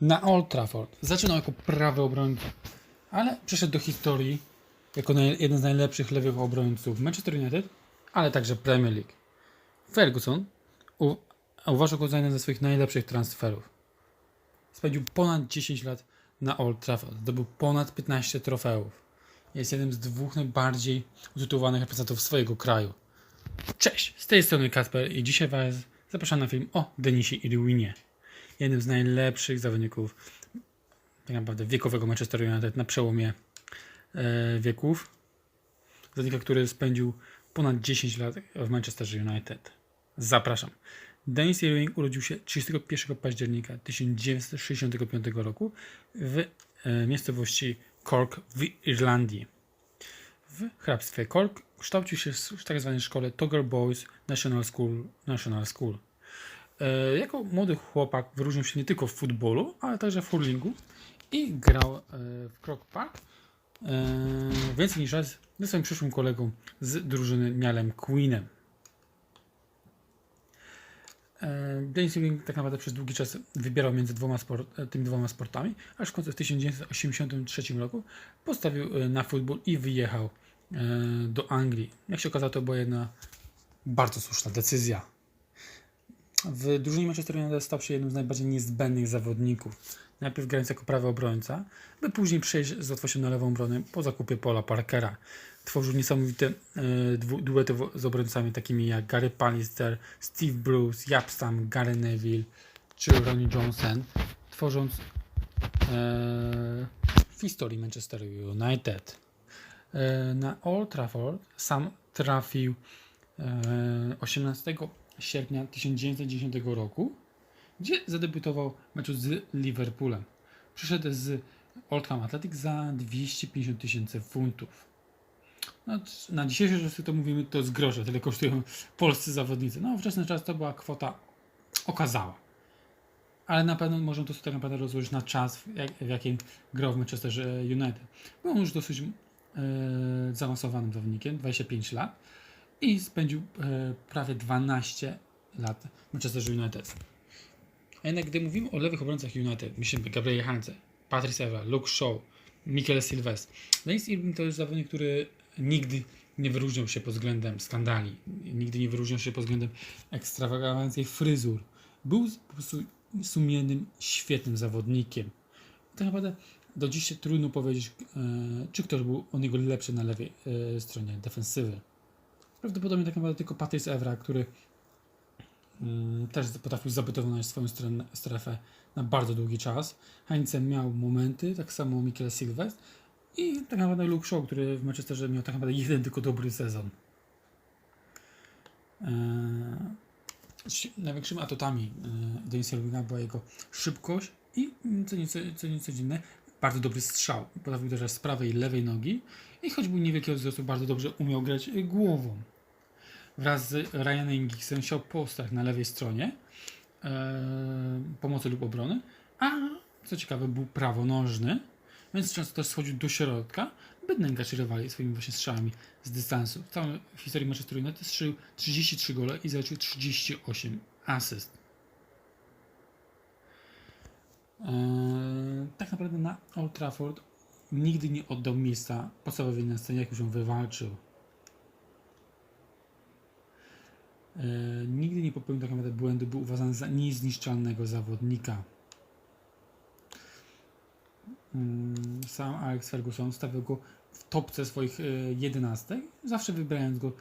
na Old Trafford. Zaczynał jako prawy obrońca, ale przeszedł do historii jako jeden z najlepszych lewych obrońców Manchester United, ale także Premier League. Ferguson uważał go za jeden ze swoich najlepszych transferów. Spędził ponad 10 lat na Old Trafford. Zdobył ponad 15 trofeów. Jest jednym z dwóch najbardziej utytułowanych reprezentantów swojego kraju. Cześć, z tej strony Kasper i dzisiaj Was zapraszam na film o Denisie Irwinie. Jednym z najlepszych zawodników tak naprawdę wiekowego Manchester United na przełomie e, wieków. Zawodnika, który spędził ponad 10 lat w Manchester United. Zapraszam. Denis Irving urodził się 31 października 1965 roku w e, miejscowości Cork w Irlandii. W hrabstwie Cork kształcił się w tak zwanej szkole Togger Boys National School. National School. E, jako młody chłopak wyróżnił się nie tylko w futbolu, ale także w hurlingu i grał e, w Croke Park e, więcej niż raz ze swoim przyszłym kolegą z drużyny Nialem Queenem. Dennis Irving tak naprawdę przez długi czas wybierał między dwoma sport, tymi dwoma sportami, aż w końcu w 1983 roku postawił na futbol i wyjechał do Anglii. Jak się okazało, to była jedna bardzo słuszna decyzja. W drużynie Manchester United stał się jednym z najbardziej niezbędnych zawodników. Najpierw grając jako prawy obrońca, by później przejść z łatwością na lewą obronę po zakupie Paula Parkera. Tworzył niesamowite dwu- duety z obrońcami takimi jak Gary Pallister, Steve Bruce, Japstam, Gary Neville czy Ronnie Johnson, tworząc e, w historii Manchester United. E, na Old Trafford sam trafił e, 18 sierpnia 1910 roku, gdzie zadebiutował w meczu z Liverpoolem. Przyszedł z Oldham Athletic za 250 tysięcy funtów. No, na dzisiejsze czasy to mówimy, to z grosze, tyle kosztują polscy zawodnicy. No, wczesny czas to była kwota okazała. Ale na pewno możemy to sobie tak naprawdę rozłożyć na czas, w, jak, w jakim grał w Manchesterze United. Był on już dosyć e, zaawansowanym zawodnikiem, 25 lat i spędził e, prawie 12 lat w Manchester United. A jednak gdy mówimy o lewych obrońcach United, myślimy Gabriel Hance, Patrice Evra, Luke Shaw, Mikel Silvestre. Dennis Irving to jest zawodnik, który nigdy nie wyróżniał się pod względem skandali, nigdy nie wyróżniał się pod względem ekstrawagancji fryzur. Był po prostu sumiennym, świetnym zawodnikiem. Tak naprawdę do dziś trudno powiedzieć, e, czy ktoś był od niego lepszy na lewej e, stronie defensywy. Prawdopodobnie tak naprawdę tylko Patrice Evra, który mm, też potrafił zabytować swoją strefę na bardzo długi czas. Heinze miał momenty, tak samo Mikel Silvestre i tak naprawdę Luke Shaw, który w Manchesterze miał tak naprawdę jeden tylko dobry sezon. Eee, si- największymi atutami e, Denisa Irvinga była jego szybkość i mm, co nieco, co nieco dziwne, bardzo dobry strzał. Potrafił uderzać z prawej i lewej nogi i choć był niewielkiego wzrostu, bardzo dobrze umiał grać głową. Wraz z Ryanem Giggsem siał postać na lewej stronie e, pomocy lub obrony, a co ciekawe był prawonożny, więc często też schodził do środka, by nękać rywali swoimi właśnie strzałami z dystansu. W całej historii Manchester United strzelił 33 gole i zaliczył 38 asyst. Eee, tak naprawdę na Old Trafford nigdy nie oddał miejsca podstawowej na scenie, jak już ją wywalczył. Eee, nigdy nie popełnił tak naprawdę błędu, był uważany za niezniszczalnego zawodnika. Mm, Sam Alex Ferguson stawiał go w topce swoich e, jedenastek, zawsze wybierając go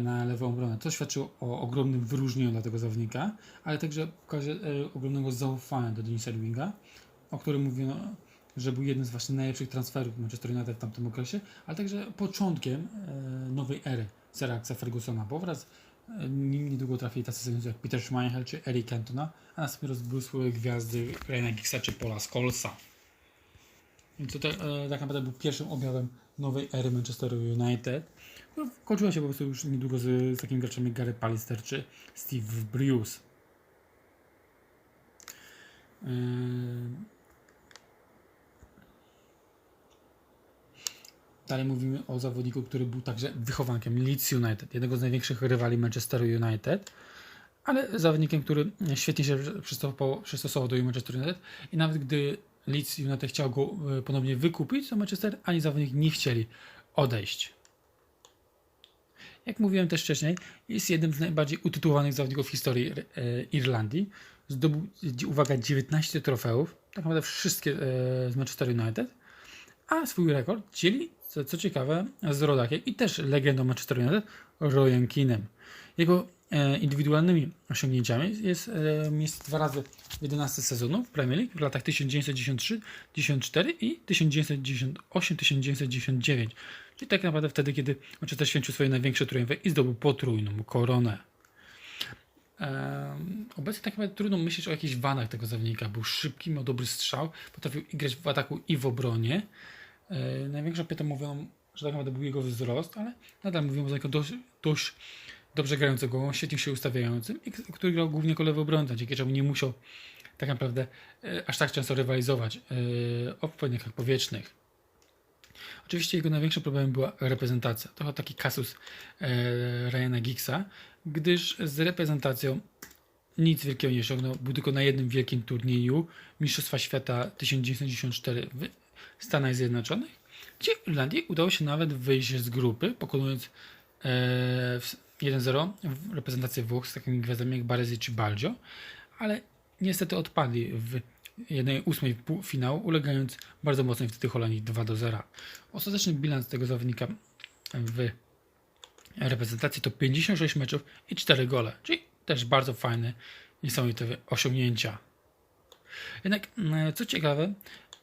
na lewą obronę. To świadczyło o ogromnym wyróżnieniu dla tego zawodnika, ale także pokaże e, ogromnego zaufania do Denisa Irvinga, o którym mówiono, że był jednym z właśnie najlepszych transferów Manchester United w tamtym okresie, ale także początkiem e, nowej ery Alexa Fergusona, bo wraz e, nim niedługo trafili tacy zawodnicy jak Peter Schmeichel czy Eric Cantona, a następnie rozbłysły gwiazdy Ryana Giggsa czy Paula Scholesa. Więc to tak naprawdę był pierwszym objawem nowej ery Manchester United. No, kończyła się po prostu już niedługo z, z takim graczem jak Gary Pallister czy Steve Bruce. Yy... Dalej mówimy o zawodniku, który był także wychowankiem Leeds United, jednego z największych rywali Manchesteru United. ale zawodnikiem, który świetnie się przystosował, do Manchester United i nawet gdy Leeds United chciał go e, ponownie wykupić, to Manchester ani zawodnik nie chcieli odejść. Jak mówiłem też wcześniej, jest jednym z najbardziej utytułowanych zawodników w historii e, Irlandii. Zdobył, uwaga, 19 trofeów, tak naprawdę wszystkie e, z Manchester United, a swój rekord dzieli, co, co ciekawe, z rodakiem i też legendą Manchester United, Royem Keanem. Jego e, indywidualnymi osiągnięciami jest e, miejsce dwa razy w 11 sezonów Premier League w latach 1993-14 i 1998-1999. Czyli tak naprawdę wtedy, kiedy Manchester święcił swoje największe triumfy i zdobył potrójną koronę. Um, obecnie tak naprawdę trudno myśleć o jakichś wanach tego zawodnika. Był szybki, miał dobry strzał, potrafił grać w ataku i w obronie. E, największa pyta mówią, że tak naprawdę był jego wzrost, ale nadal mówią o dość, dość dobrze grającego, świetnie się ustawiającym, i który grał głównie jako lewy obrońca, dzięki czemu nie musiał tak naprawdę e, aż tak często rywalizować e, o pojedynkach powietrznych. Oczywiście jego największym problemem była reprezentacja. To taki kasus e, Ryana Giggsa, gdyż z reprezentacją nic wielkiego nie osiągnął. Był tylko na jednym wielkim turnieju Mistrzostwa Świata 1994 w Stanach Zjednoczonych, gdzie Irlandii udało się nawet wyjść z grupy, pokonując 1-0 w reprezentację Włoch z takimi gwiazdami jak Baresi czy Balgio, ale niestety odpadli w 1-8 finału, ulegając bardzo mocnej wtedy Holandii 2 do 0. Ostateczny bilans tego zawodnika w reprezentacji to 56 meczów i 4 gole, czyli też bardzo fajne, niesamowite osiągnięcia. Jednak, e, co ciekawe,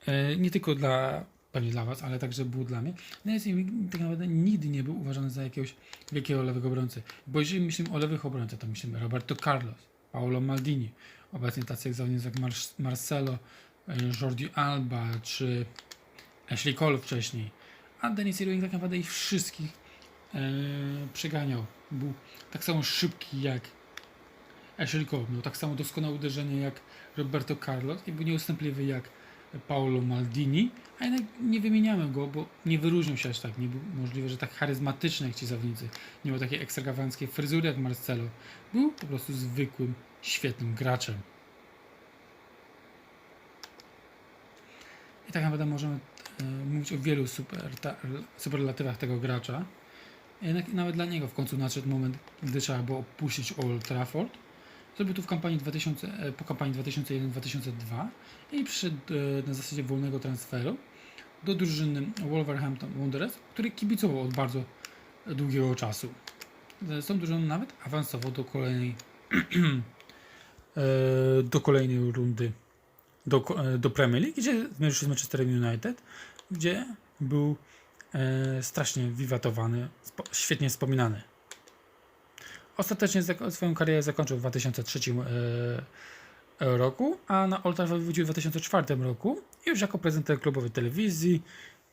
e, nie tylko dla pewnie dla Was, ale także był dla mnie. Dennis Irving tak naprawdę nigdy nie był uważany za jakiegoś wielkiego lewego obrońcę. Bo jeżeli myślimy o lewych obrońcach, to myślimy Roberto Carlos, Paolo Maldini, obecnie tacy jak zawodnicy jak Mar Marcelo, e, Jordi Alba czy Ashley Cole wcześniej. A Dennis Irving tak naprawdę ich wszystkich e, przeganiał. Był tak samo szybki jak Ashley Cole, miał tak samo doskonałe uderzenie jak Roberto Carlos i był nieustępliwy jak Paolo Maldini, a jednak nie wymieniamy go, bo nie wyróżnił się aż tak. Nie był możliwe, że tak charyzmatyczny jak ci zawodnicy. Nie miał takiej ekstrawaganckiej fryzury jak Marcelo. Był po prostu zwykłym, świetnym graczem. I tak naprawdę możemy e, mówić o wielu super, ta, superlatywach tego gracza. Jednak nawet dla niego w końcu nadszedł moment, gdy trzeba było opuścić Old Trafford. Zrobił to w kampanii 2000, e, po kampanii 2001-2002 i przyszedł e, na zasadzie wolnego transferu do drużyny Wolverhampton Wanderers, który kibicował od bardzo długiego czasu. Z tą drużyną nawet awansował do kolejnej e, do kolejnej rundy do, do Premier League, gdzie zmierzył się z Manchesterem United, gdzie był e, strasznie wiwatowany, świetnie wspominany. Ostatecznie swoją karierę zakończył w 2003 e, roku, a na Old Trafford wrócił w 2004 roku już jako prezenter klubowej telewizji,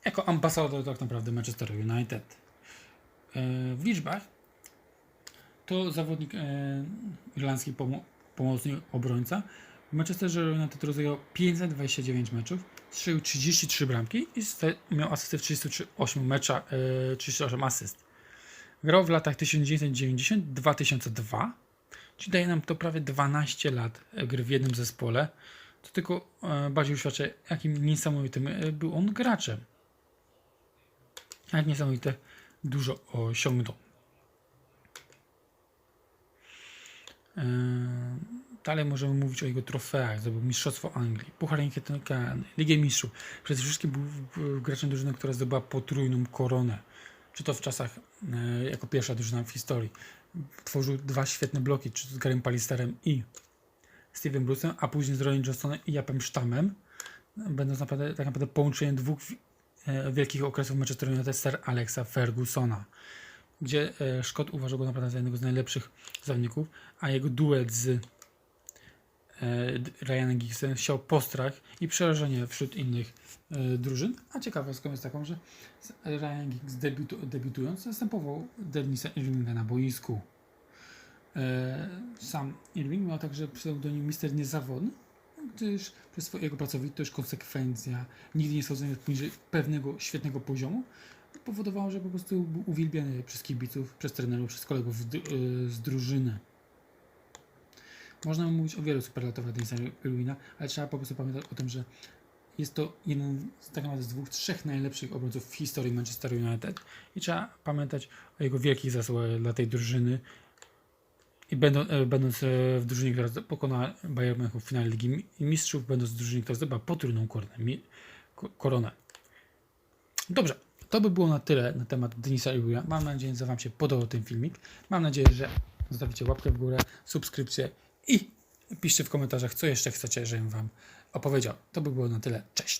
jako ambasador tak naprawdę Manchester United. E, w liczbach to zawodnik e, irlandzki pomo pomocnik obrońca. W Manchesterze United rozegrał 529 meczów, strzelił 33 bramki i miał asystę w 38 meczach, 38 asyst. Grał w latach 1990-2002, czyli daje nam to prawie 12 lat gry w jednym zespole. To tylko e, bardziej uświadcza, jakim niesamowitym e, był on graczem. Jak niesamowite dużo osiągnął. E, dalej możemy mówić o jego trofeach. Zdobył Mistrzostwo Anglii, Puchar Angielski, Ligę Mistrzów. Przede wszystkim był graczem drużyny, która zdobyła potrójną koronę czy to w czasach e, jako pierwsza drużyna w historii. Tworzył dwa świetne bloki, czy z Garym Palisterem i Steven Bruce'em, a później z Roy Johnsonem i Japem Sztamem, będąc naprawdę, tak naprawdę połączeniem dwóch e, wielkich okresów Manchester United Sir Alexa Fergusona, gdzie e, Szkot uważał go naprawdę za jednego z najlepszych zawodników, a jego duet z Ryanem Giggsem siał postrach i przerażenie wśród innych e, drużyn. A ciekawostką jest taką, że Ryan Giggs debiutu, debiutując zastępował Denisa Irvinga na boisku. E, sam Irving miał także pseudonim Mister Niezawodny, gdyż przez swojego pracowitość, konsekwencja, nigdy nie schodzenie poniżej pewnego świetnego poziomu, powodowało, że po prostu był uwielbiany przez kibiców, przez trenerów, przez kolegów z drużyny. Można mówić o wielu superlatywach Denisa Irwina, ale trzeba po prostu pamiętać o tym, że jest to jeden z tak naprawdę z dwóch, trzech najlepszych obrońców w historii Manchester United i trzeba pamiętać o jego wielkich zasługach dla tej drużyny i e, będąc e, w drużynie, która pokonała Bayern München w finale Ligi Mi- Mistrzów, będąc w drużynie, która zdobyła potrójną koronę. koronę. Dobrze, to by było na tyle na temat Denisa Irwina. Mam nadzieję, że Wam się podobał ten filmik. Mam nadzieję, że zostawicie łapkę w górę, subskrypcję i piszcie w komentarzach, co jeszcze chcecie, żebym Wam opowiedział. To by było na tyle. Cześć!